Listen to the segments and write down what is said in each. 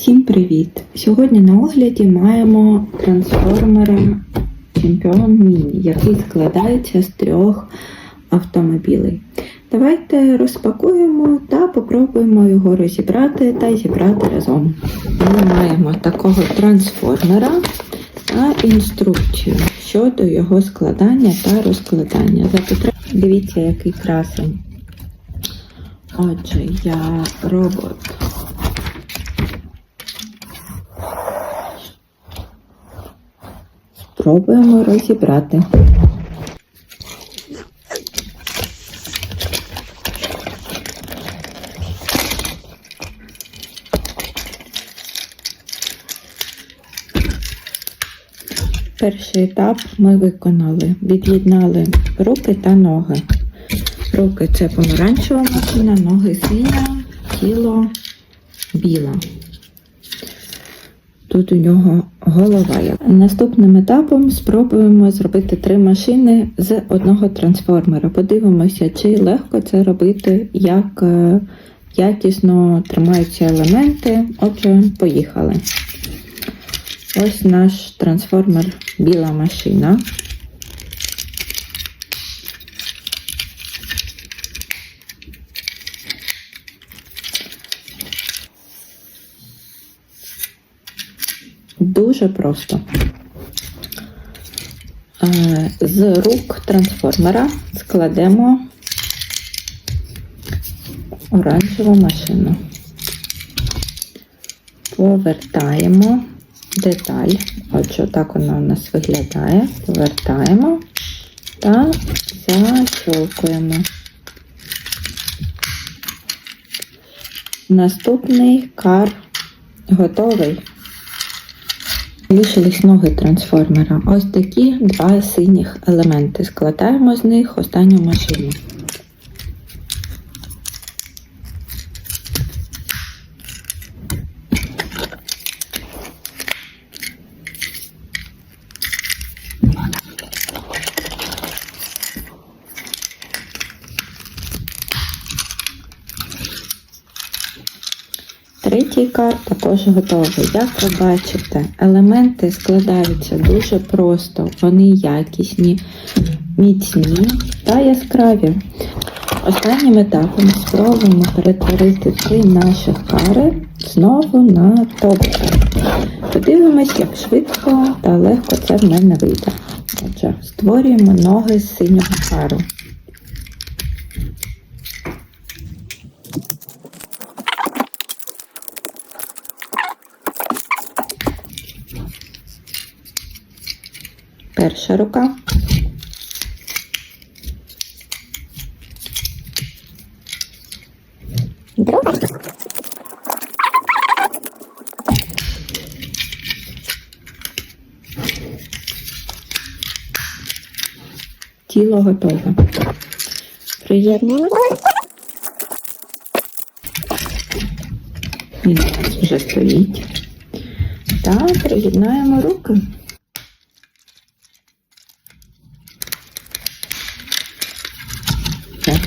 Всім привіт! Сьогодні на огляді маємо трансформера Чемпіон Міні, який складається з трьох автомобілей. Давайте розпакуємо та попробуємо його розібрати та зібрати разом. Ми маємо такого трансформера та інструкцію щодо його складання та розкладання. За Дивіться, який красень. Отже, я робот. Спробуємо розібрати. Перший етап ми виконали. Від'єднали руки та ноги. Руки це помаранчева машина, ноги синя, тіло біла. Тут у нього голова. є. Наступним етапом спробуємо зробити три машини з одного трансформера. Подивимося, чи легко це робити, як е, якісно тримаються елементи. Отже, поїхали. Ось наш трансформер біла машина. Дуже просто. Е, З рук трансформера складемо оранжеву машину. Повертаємо деталь. Отже, так вона у нас виглядає. Повертаємо та защолкуємо. Наступний кар готовий. Лишились ноги трансформера. Ось такі два синіх елементи. Складаємо з них останню машину. Третій кар також готовий. Як ви бачите, елементи складаються дуже просто, вони якісні, міцні та яскраві. Останнім етапом спробуємо перетворити три наших кари знову на тобика. Подивимось, як швидко та легко це в мене вийде. Отже, створюємо ноги з синього кару. Перша рука. Друга. Тіло готове. Приєднуємо. Він вже стоїть. Та приєднаємо руки. Так.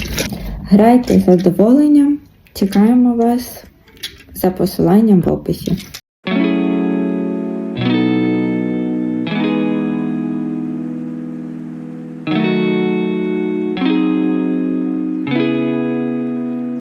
Грайте з задоволенням. Чекаємо вас за посиланням в описі.